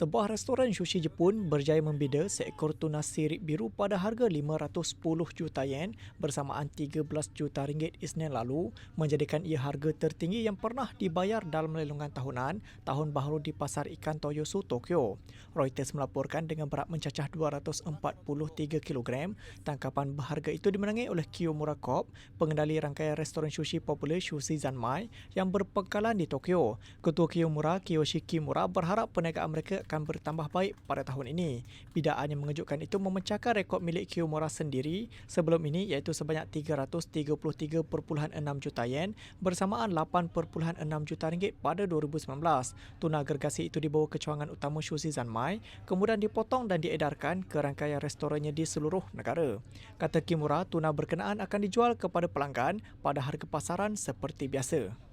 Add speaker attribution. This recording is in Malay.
Speaker 1: Sebuah restoran sushi Jepun berjaya membida seekor tuna sirip biru pada harga 510 juta yen bersamaan 13 juta ringgit Isnin lalu menjadikan ia harga tertinggi yang pernah dibayar dalam lelungan tahunan tahun baru di Pasar Ikan Toyosu, Tokyo. Reuters melaporkan dengan berat mencacah 243 kg, tangkapan berharga itu dimenangi oleh Kiyomura Corp, pengendali rangkaian restoran sushi popular Sushi Zanmai yang berpengkalan di Tokyo. Ketua Kiyomura, Kiyoshi Kimura berharap perniagaan mereka akan bertambah baik pada tahun ini. Bidaan yang mengejutkan itu memecahkan rekod milik Kiyomura sendiri sebelum ini iaitu sebanyak 333.6 juta yen bersamaan 8.6 juta ringgit pada 2019. Tuna agregasi itu dibawa ke cawangan utama Shushi Zanmai kemudian dipotong dan diedarkan ke rangkaian restorannya di seluruh negara. Kata Kimura, tuna berkenaan akan dijual kepada pelanggan pada harga pasaran seperti biasa.